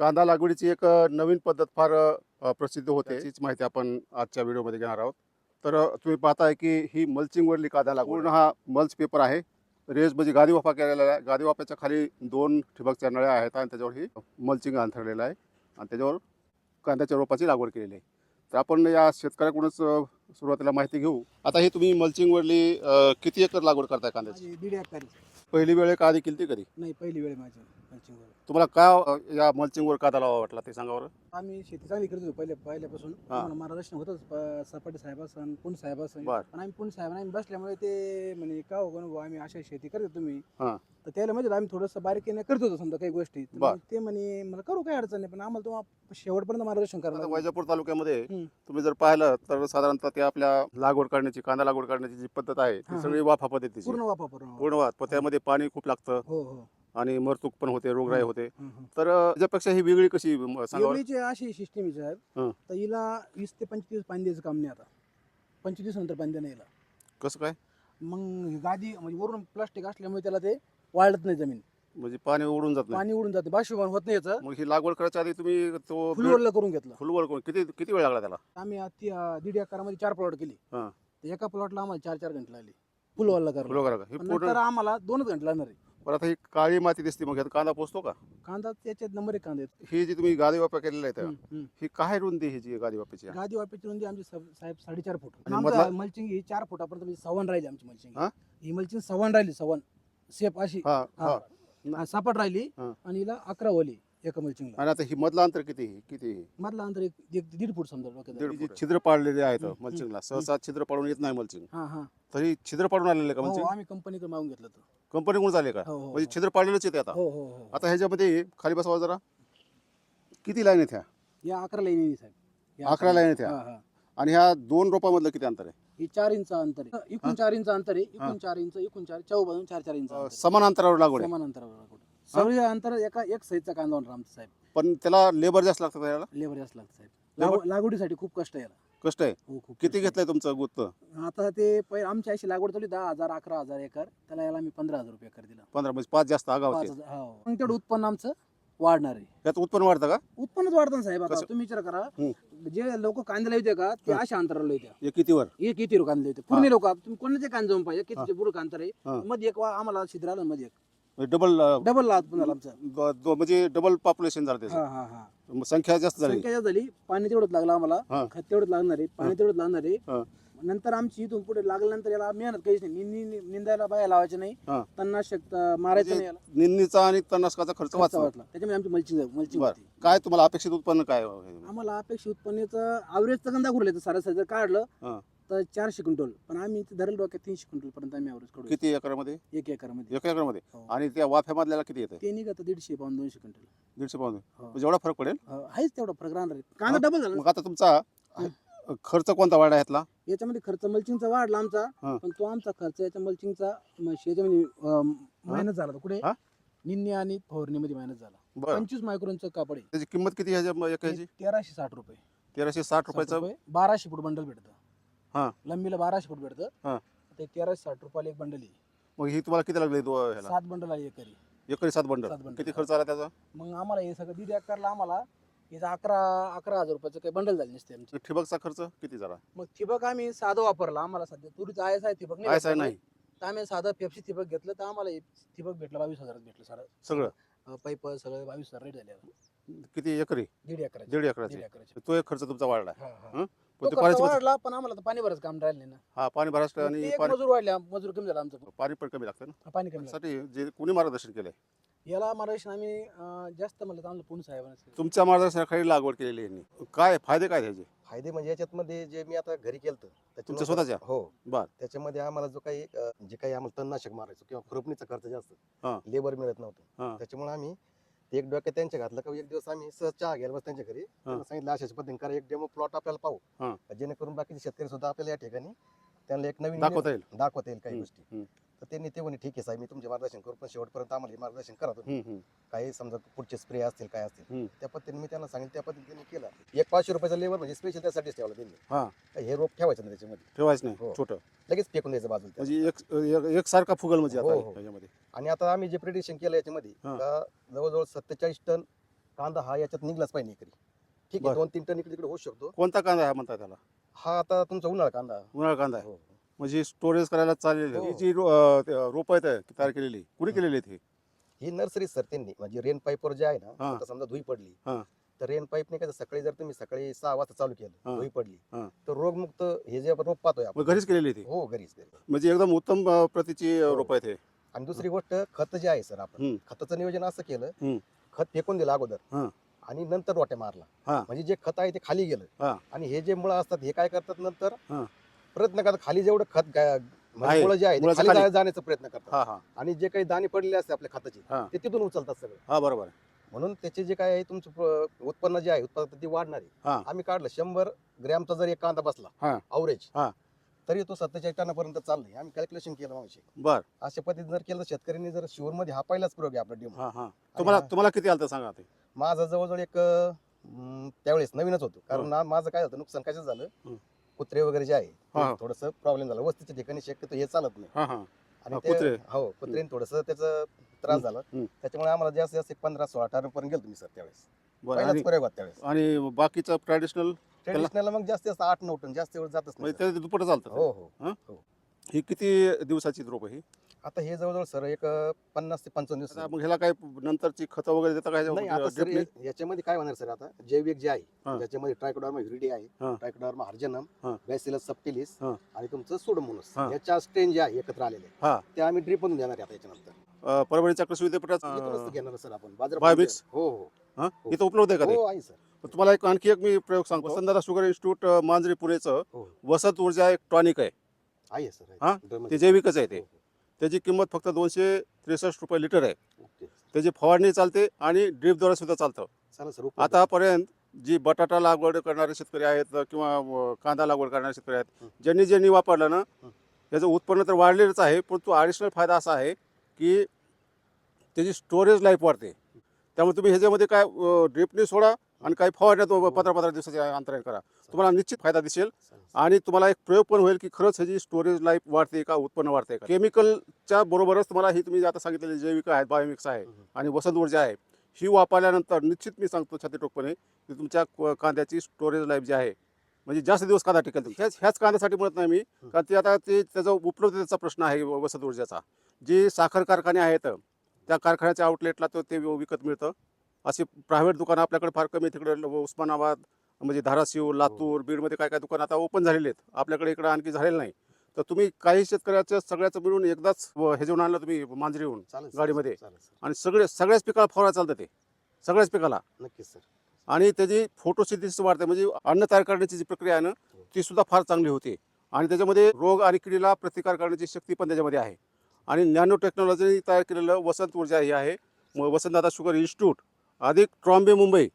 कांदा लागवडीची एक नवीन पद्धत फार प्रसिद्ध होते त्याचीच माहिती आपण आजच्या व्हिडिओमध्ये घेणार आहोत. तर तुम्ही पाहताय की ही मल्चिंगवरली कांदा लागवड पूर्ण हा मल्च पेपर आहे. रेस म्हणजे गादी वाफा केलेला आहे. गादी वाफ्याच्या खाली दोन ठिबकच्या नळ्या आहेत आणि त्याच्यावर ही मल्चिंग अंथरलेलं आहे. आणि त्याच्यावर कांद्याच्या रोपाची लागवड केलेली आहे. तर आपण या शेतकऱ्याकडूनच सुरुवातीला माहिती घेऊ. आता ही तुम्ही मल्चिंगवरली किती एकर लागवड करताय कांद्याची? दीड एकर पहिली वेळ आधी केली ती कधी? नाही पहिली वेळ माझी मल्चिंगवर तुम्हाला काय या मल्चिंगवर कांदा लावा वाटला ते सांगा बरं आम्ही शेती चांगली करत होतो पहिले पहिल्यापासून हा. आम्हाला मार्गदर्शन होतंच सपाटे साहेबासन पुण साहेबासन बर. पण आम्ही पुण साहेबांना आम्ही बसल्यामुळे ते म्हणे का हो भाऊ, आम्ही अशा शेती करतो तुम्ही हा. तर त्याला म्हणजे आम्ही थोडंसं बारीकीने करत होतो समजा काही गोष्टी तर बर. मग ते म्हणे मला करू काय अडचण नाही पण आम्हाला तुम्हाला शेवटपर्यंत मार्गदर्शन आता करायला वैजापूर तालुक्यामध्ये हम्म. तुम्ही जर पाहिलं तर साधारणतः ते आपल्या लागवड करण्याची कांदा लागवड करण्याची जी पद्धत आहे ती हा. सगळी वाफा पद्धतीची पूर्ण वापा पूर्ण पूर्ण वाफ त्यामध्ये पाणी खूप लागतं हो हो आणि मरतूक पण होते रोगराई. होते. तर त्याच्यापेक्षा ही वेगळी कशी म? एवढीची अशी सिस्टीम आहे साहेब. तर हिला वीस ते पंचवीस पाणी द्यायचं काम नाही आता. पंचवीस नंतर पाणी देणं याला कसं काय? मग ही गादी म्हणजे वरून प्लास्टिक असल्यामुळे त्याला ते वाळत नाही जमीन. म्हणजे पाणी उडून जात नाही. पाणी उडून जाते बाष्पीभवन होत नाही याचं. मग ही लागवड करायच्या आधी तुम्ही तो फुलवरला करून घेतलं. फुलवर करून किती किती वेळ लागला त्याला? आम्ही दीड एकरामध्ये चार प्लॉट केली. हा. तर एका प्लॉटला आम्हाला चार चार घंटे लागले. फुलवरला करायला. फुलवर ही पूर्ण नंतर आम्हाला दोनच घंटे लागणार आहे. पण आता ही काळी माती दिसते मग कांदा पोचतो का? कांदा त्याच्यात नंबर एक कांदे आहेत. ही जी तुम्ही गादी वापा हम्म, हम्म. ही काय रुंदी ही जी गादी वाप्याची गादी वाप्याची रुंदी आमची साहेब साडेचार फूट. आणि आमचं मधला- मल्चिंग ही चार फुटापर्यंत म्हणजे सव्वान राहिली आमची मल्चिंग. हा? ही मल्चिंग सव्वान राहिली सव्वान सेप अशी. हा हा. हा, सपाट राहिली हा. आणि हिला अकरा वली एका मल्चिंगला आणि आता ही मधलं अंतर किती आहे? किती आहे? मधला अंतर एक एक दीड फूट समजा डोक्यात दीड जी छिद्र पाडलेले आहेत हम्म, मल्चिंगला. सहसा छिद्र पाडून येत नाही मल्चिंग. हा हा. तरी छिद्र पाडून आलेले का हो मल्चिंग? आम्ही कंपनीकडे मागून घेतलं होतं. कंपनीकडून झाले का? हो हो म्हणजे हो. छिद्र पाडलेलंच येते आता. हो हो हो. आता ह्याच्यामध्ये खाली बसवा जरा. किती लाईन आहेत ह्या? या अकरा लाईनी साहेब. या अकरा लाईन आहेत ह्या. हा, हा. आणि ह्या दोन रोपामधलं किती अंतर आहे? ही चार इंच अंतर आहे. इकून चार इंच अंतर आहे. इकून चार इंच इकून चार चौ बाजून चार चार इंच अं, आहे. समान अंतरावर लागवड आहे. समान अंतरावर लागवड. सगळे अंतर एका एक साईजचा कांदा होणार आमचा साहेब. पण त्याला लेबर जास्त लागतं याला? लेबर जास्त लागतं साहेब. लागवड- लागवडीसाठी खूप कष्ट आहे याला. कष्ट आहे? हो खूप किती घेतलंय तुमचं गुत्त. आता ते पहिले आमची अशी लागवड चालली दहा हजार अकरा हजार एकर. त्याला याला मी पंधरा हजार रुपये एकर दिला. पंधरा म्हणजे पाच जास्त आगाव पाच हजार हो. मग तेवढं उत्पन्न आमचं वाढणार आहे. यात उत्पन्न वाढतं का? उत्पन्नच वाढतं ना साहेब आता. कसं? तुम्ही विचार करा. जे लोक कांद्याला येते का ते हा. अशा अंतराला येते हे कितीवर एक किती कांदे येते पूर्ण लोक तुम्ही कोणाचे कांदे जाऊन पाहिजे? हा. किती पुढे अंतर आहे हा. मध्ये एक वा- आम्हाला आलं मध्ये एक. डबल डबल लात पुन्हा आमचं. म्हणजे डबल पॉप्युलेशन झालं त्याचं. हा हा हा. मग संख्या जास्त झाली. संख्या जास्त झाली. पाणी तेवढंच लागलं आम्हाला. खत तेवढंच लागणार आहे. पाणी तेवढंच लागणार हा. आहे नंतर आमची इथून पुढे लागल्यानंतर याला मेहनत काहीच नाही. नि- नि- निंदायला बाया लावायचे नाही. हा. तणनाशक अं, मारायचं म्हणजे नाही याला. निंदीचा आणि तणनाशकाचा खर्च खर्च वाचला वाचला. त्याच्यामुळे आमची मल्चिंग मल्चिंग बरं. होती. काय तुम्हाला अपेक्षित उत्पन्न काय? आहे? आम्हाला अपेक्षित उत्पन्नाचं घुरले तर सरासरी जर काढलं हा. तर चारशे क्विंटल पण आम्ही इथे धरेल डोक्यात तीनशे क्विंटल पर्यंत आम्ही ॲव्हरेज काढू किती एकरामध्ये? एक एकरमध्ये. एक एकरमध्ये? हो. आणि त्या वाफ्यामधल्याला किती येतं ते निघत दीडशे पाऊन दोनशे क्विंटल. दीडशे पाऊन हो. म्हणजे एवढा फरक पडेल? हो, आहेच तेवढा फरक राहणार आहे. कांदा डबल झाला. मग आता तुमचा खर्च कोणता वाढा ह्यातला? याच्यामध्ये खर्च मल्चिंगचा वाढला हा. आमचा पण तो आमचा खर्च याच्या मल्चिंगचा याच्यामध्ये मायनस झाला कुठे? हा? निन्ने आणि फवारणीमध्ये मायनस झाला. बरं. पंचवीस मायक्रोनचं कापड आहे. त्याची किंमत किती ह्याच्या एकाची तेराशे साठ रुपये. तेराशे साठ रुपयाचं रुपये. बाराशे फूट बंडल हा. लंबीला बाराशे फूट हा. भेटतं ते तेराशे साठ रुपयाला एक बंडल आहे. मग ही तुम्हाला किती लागले ह्याला? सात बंडल आहे एकरी. एकरी सात सात बंडल. बंडल. किती खर्च आला त्याचा? मग आम्हाला हे सगळं दीड एकरला आम्हाला याचा अकरा अकरा हजार रुपयाचं काही बंडल झाले नसते आमचे. ठिबकचा खर्च किती झाला? मग ठिबक आम्ही साधं वापरला. आम्हाला सध्या तुरीचं आय एस आय ठिबक. नाही तर आम्ही साधं पेप्सी ठिबक घेतलं तर आम्हाला हे ठिबक भेटलं बावीस हजारात भेटलं सारं. सगळं? पाईप सगळं बावीस हजार रेट झाले. किती एकरी? दीड एकराचे. दीड दीड एकराचे एकराचे. तो एक खर्च तुमचा वाढला. हा, हा. हं? तो पण ते खर्च पाण्याची वाढला पण आम्हाला तर पाणी भरायचं काम राहिलं नाही ना हा पाणी भरायचं ते आणि एक पाणी मजूर वाढल्या मजूर कमी झाला आमचं पाणी पण कमी लागतं ना पाणी कमी झालं साठी जे कोणी मार्गदर्शन केलंय याला मार्गदर्शन आम्ही अं, जास्त म्हणलं तर आम्हाला पुणे साहेबांना तुमच्या मार्गदर्शनाखाली लागवड केलेली आहे यांनी. काय फायदे काय त्याचे फायदे म्हणजे याच्यात मध्ये जे मी आता घरी केलं तुमच्या स्वतःच्या? हो बर. त्याच्यामध्ये आम्हाला जो काही अ, जे काही आम्हाला तणनाशक मारायचो किंवा खुरपणीचा खर्च हा. जास्त लेबर मिळत नव्हतं हा. त्याच्यामुळे आम्ही ते एक डोक्यात त्यांच्या घातलं का एक दिवस आम्ही सहज चहा घ्यायला बस त्यांच्या घरी. त्यांना सांगितलं अशाच पद्धतीने करा एक डेमो प्लॉट आपल्याला. पाहू. जेणेकरून बाकीचे शेतकरी सुद्धा आपल्याला या ठिकाणी त्यांना एक नवीन दाखवता येईल. दाखवता येईल काही गोष्टी. तर त्यांनी ते म्हणे ठीक आहे साहेब मी तुमचे मार्गदर्शन करू पण शेवटपर्यंत आम्हाला हे मार्गदर्शन करा तुम्ही हम्म, हम्म. काही समजा पुढचे स्प्रे असतील काय असतील. त्या पद्धतीने मी त्यांना सांगितलं त्या पद्धतीने केलं एक पाचशे रुपयाचा लेबर म्हणजे स्पेशल त्यासाठीच ठेवला त्यांनी हा. काही हे रोप ठेवायचं नाही त्याच्यामध्ये ठेवायचं नाही हो. छोटं लगेच फेकून द्यायचं बाजूला. म्हणजे एक एक- एकसारखा फुगल म्हणजे आता हो, हो. आणि आता आम्ही जे प्रिडिक्शन केलं याच्यामध्ये हा. का जवळजवळ सत्तेचाळीस टन कांदा हा याच्यात निघलाच पाहिजे एकरी ठीक बरं. आहे दोन तीन टन इकडे तिकडे होऊ शकतो कोणता कांदा आहे म्हणतात त्याला हा आता तुमचा उन्हाळा कांदा उन्हाळा कांदा आहे हो. म्हणजे स्टोरेज करायला चालेल हो. ही जी रो- अं, ते रोप आहेत आहे, तयार केलेली कुणी केलेली आहेत ही ही नर्सरी सर त्यांनी म्हणजे रेन पाईपवर जे आहे हा. ना आता समजा धुई पडली हा. तर रेन पाईपने कसं सकाळी जर तुम्ही सकाळी सहा वाजता चालू हा. केलं धुई पडली हा. तर रोगमुक्त हे जे आपण रोप पाहतोय मग आपण घरीच केलेली आहे ती हो घरीच घरी म्हणजे एकदम उत्तम अं, प्रतीची हो. रोप आहेत हे आणि दुसरी गोष्ट खत जे आहे सर आपण. खताचं नियोजन असं हम्म. केलं खत फेकून दिलं हा. अगोदर आणि नंतर रोट्या हा. मारला म्हणजे जे खत आहे ते खाली हा. गेलं आणि हे जे मुळं असतात हे काय करतात नंतर हा. प्रयत्न करतात. खाली जेवढं खत गा- म्हणजे आहे. मुळं जे आहे ते मुळाचं खाली जाण्याचा प्रयत्न करतात. हा हा. आणि जे काही दाणे पडलेले असते आपल्या खताचे हा. ते तिथून उचलतात सगळं. हा बरोबर आहे. म्हणून त्याचे जे काय आहे तुमचं प- उत्पन्न जे आहे उत्पन्न ते वाढणार हा. आहे आम्ही काढलं शंभर ग्रॅमचा जर एक कांदा बसला हा. अवरेज हा. तरी तो सत्तेचाळीस टनापर्यंत चाललाय. आम्ही कॅल्क्युलेशन केलं मागशी बर. अशा पद्धतीने जर केलं तर शेतकऱ्यांनी जर शिवर मध्ये हा पहिलाच प्रयोग आहे आपला डेमो हा हा. तुम्हाला तुम्हाला किती आलं सांगा ते? माझं जवळजवळ एक अं, त्यावेळेस नवीनच होतो. कारण ना माझं काय झालं नुकसान कशाच झालं? हं. कुत्रे वगैरे जे आहे हा. थोडस प्रॉब्लेम झाला. वस्तीच्या ठिकाणी शक्यतो हे चालत नाही. हा हा. आणि हा, ते- कुत्रे. हो कुत्रे थोडस त्याचा त्रास हं, झाला. हं. त्याच्यामुळे आम्हाला जास्त जास्त एक पंधरा सोळा टन पर्यंत गेलो तुम्ही सर त्यावेळेस. बरं पहिलाच आणि प्रयोग होता त्यावेळेस. आणि बाकीचं ट्रॅडिशनल ट्रेडिशनल मग जास्त जास्त आठ नऊ टन जास्त एवढं जातच नाही म्हणजे. ते दुप्पट चालतं हो हो. ही? किती दिवसाची रोप आहे ही? आता हे जवळजवळ सर एक पन्नास ते पंचावन्न आता दिवस मग ह्याला काय नंतरची खतं वगैरे देता काय नाही आता सर ड्रिपने? हे- याच्यामध्ये काय होणार सर आता जैविक जे हा. आहे त्याच्यामध्ये ट्रायकोडर्मा व्हिडी हा. आहे ट्रायकोडर्मा हार्जनम हा. बॅसिलस सबटिलिस हा. आणि तुमचं सोडोमोनस हा. या चार स्ट्रेन जे आहे एकत्र आलेले हा. ते आम्ही ड्रिप मधून देणार आहे आता याच्यानंतर अं, परभणीच्या कृषी विद्यापीठात इथूनच घेणार सर आपण Biomix? हो हो हा? हो. इथं उपलब्ध आहे का ते हो आहे सर पण तुम्हाला एक आणखी एक मी प्रयोग सांगतो वसंतदादा शुगर इन्स्टिट्यूट अं, मांजरी पुणेचं हो. वसंत ऊर्जा एक टॉनिक आहे आहे सर आहे. हा? ड्रममध्ये. ते जैविकच आहे ते हो, हो. त्याची किंमत फक्त दोनशे त्रेसष्ट रुपये लिटर आहे. त्याची फवारणी चालते आणि ड्रीपद्वारे सुद्धा चालतं. आतापर्यंत जी बटाटा लागवड करणारे शेतकरी आहेत किंवा कांदा लागवड करणारे शेतकरी आहेत. ज्यांनी ज्यांनी वापरलं ना. त्याचं उत्पन्न तर वाढलेलंच आहे पण तो ॲडिशनल फायदा असा आहे की त्याची स्टोरेज लाईफ वाढते त्यामुळे तुम्ही ह्याच्यामध्ये काय ड्रिपने सोडा आणि काही फवारण्यात हो. पंधरा पंधरा दिवसाचे अंतराने करा तुम्हाला निश्चित फायदा दिसेल. आणि तुम्हाला एक प्रयोग पण होईल की खरंच ह्याची स्टोरेज लाईफ वाढते का उत्पन्न वाढते का केमिकलच्या बरोबरच तुम्हाला ही तुम्ही आता सांगितलेली जैविक आहे बायोमिक्स आहे. आणि वसंत ऊर्जा आहे ही वापरल्यानंतर निश्चित मी सांगतो छातीटोकपणे की तुमच्या कांद्याची स्टोरेज लाईफ जी आहे म्हणजे जास्त दिवस कांदा टिकेल. ह्याच ह्याच कांद्यासाठी म्हणत नाही मी कारण ते आता ते त्याचा उपलब्धतेचा प्रश्न आहे वसंत ऊर्जाचा जे साखर कारखाने आहेत त्या कारखान्याच्या आउटलेटला तो ते विकत मिळतं अशी प्रायव्हेट दुकानं आपल्याकडे फार कमी. तिकडे उस्मानाबाद म्हणजे धाराशिव लातूर बीडमध्ये काय काय दुकानं आता ओपन झालेले आहेत. आपल्याकडे इकडे आणखी झालेलं नाही. तर तुम्ही काही शेतकऱ्याचं सगळ्याचं मिळून एकदाच हे जेवण आणलं तुम्ही मांजरीहून गाडीमध्ये. आणि सगळे सगळ्याच पिकाला फवारा चालतं ते. सगळ्याच पिकाला. नक्कीच सर. आणि त्याची फोटोसिंथेसिस वाढते. म्हणजे अन्न तयार करण्याची जी प्रक्रिया आहे ना ती सुद्धा फार चांगली होते. आणि त्याच्यामध्ये रोग आणि किडीला प्रतिकार करण्याची शक्ती पण त्याच्यामध्ये आहे. आणि नॅनो टेक्नॉलॉजी तयार केलेलं वसंत ऊर्जा ही आहे. म- वसंतदादा शुगर इन्स्टिट्यूट. अधिक ट्रॉम्बे मुंबई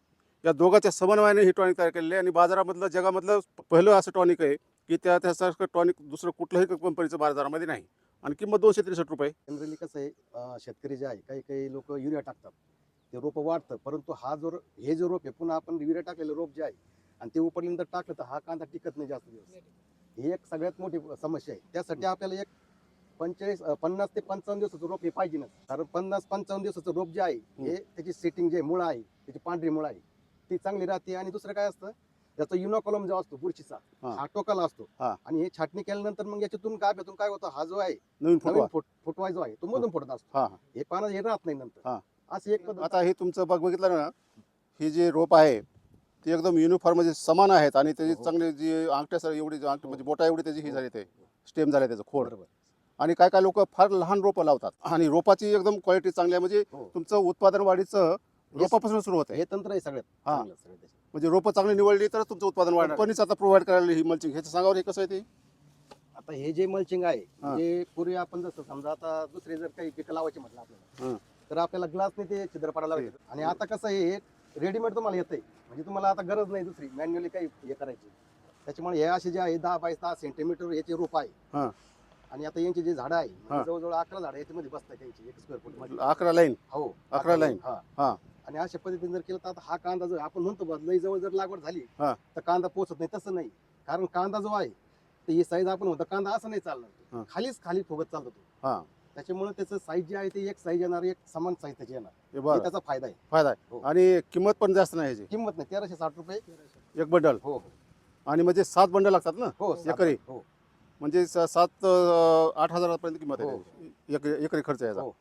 या दोघांच्या समन्वयाने ही टॉनिक तयार केलेली आहे. आणि बाजारामधलं जगामधलं पहिलं असं टॉनिक आहे की त्या त्यासारखं टॉनिक दुसरं कुठल्याही कंपनीचं बाजारामध्ये नाही. आणि किंमत दोनशे त्रेसष्ट रुपये. जनरली कसं आहे शेतकरी जे आहे काही काही लोक युरिया टाकतात. ते रोप वाढतं परंतु हा जो हे जो रोप आहे पुन्हा आपण युरिया टाकलेलं रोप जे आहे आणि ते उपरल्यानंतर टाकलं तर हा कांदा टिकत नाही जास्त दिवस. ही एक सगळ्यात मोठी समस्या आहे. त्यासाठी आपल्याला एक पंचेचाळीस पन्नास ते पंचावन्न दिवसाचं रोप हे पाहिजे ना कारण पन्नास पंचावन्न दिवसाचं रोप जे आहे हे त्याची सेटिंग जे मुळं आहे त्याची पांढरी मुळं आहे ती चांगली राहते. आणि दुसरं काय असतं त्याचा युनोकॉलम जो असतो बुरशीचा हा. हा टोकाला असतो. हा. आणि हे छाटणी केल्यानंतर मग याच्यातून काय भेटून काय होतं हा जो आहे नवीन फुटवा. नवीन फुट फुटवाय जो आहे तो मधून फुटत असतो. हा हा. हे पानं हे राहत नाही नंतर. हा. अशी एक आता हे तुमचं बघ बघितलं ना ही जी रोप आहे ती एकदम युनिफॉर्म म्हणजे समान आहेत. आणि त्याची हो. चांगली जी अंगठ्या एवढी हो. म्हणजे बोटा एवढी त्याची ही झाली ते स्टेम झाले त्याचं खोड. आणि काय काय लोक फार लहान रोपं लावतात. आणि रोपाची एकदम क्वालिटी चांगली आहे. म्हणजे हो. तुमचं उत्पादन वाढीचं रोपापासून सुरू होतं. हे तंत्र आहे सगळ्यात हा. चांगलं सगळं त्याच्यात. म्हणजे रोपं चांगली निवडली तर तुमचं उत्पादन वाढणार. कंपनीच आता प्रोव्हाइड करायला ही मल्चिंग ह्याचं सांगावर हे कसं आहे ते? आता हे जे मल्चिंग आहे हा. म्हणजे पूर्वी आपण जसं समजा आता दुसरे जर काही पिकं लावायची म्हटलं आपल्याला हं. तर आपल्याला ग्लासने ते छिद्र पडायला लावायचे आणि आता कसं आहे हे रेडीमेड तुम्हाला येतंय. म्हणजे तुम्हाला आता गरज नाही दुसरी. मॅन्युअली काही हे करायची. त्याच्यामुळे हे असे जे आहे दहा बाय दहा सेंटीमीटर याचे रोप आहे. हा. आणि आता यांची जी झाडं आहे म्हणजे जवळजवळ अकरा झाडं याच्यामध्ये बसतात यांची एक स्क्वेअर फूटमध्ये. अकरा लाईन हो अकरा लाईन आणि अशा पद्धतीने जर केलं तर आता हा कांदा जो आपण म्हणतो लई जवळ जर लागवड झाली तर कांदा पोचत नाही तसं नाही. कारण कांदा जो आहे तर ही साईज आपण म्हणतो कांदा असं नाही चालणार. खालीच खाली फुगत चालतो तो. हा. त्याच्यामुळे त्याचं साईज जे आहे ते एक साईज येणार एक समान साईज त्याची येणार. त्याचा फायदा आहे. फायदा आहे. हो. आणि किंमत पण जास्त नाही ह्याची. किंमत नाही तेराशे साठ रुपये. एक बंडल. हो, हो. आणि म्हणजे सात बंडल लागतात ना? हो एकरी? हो. म्हणजे स- सात आठ हजारापर्यंत किंमत आहे हो. एक एकरी खर्च आहे याचा. हो.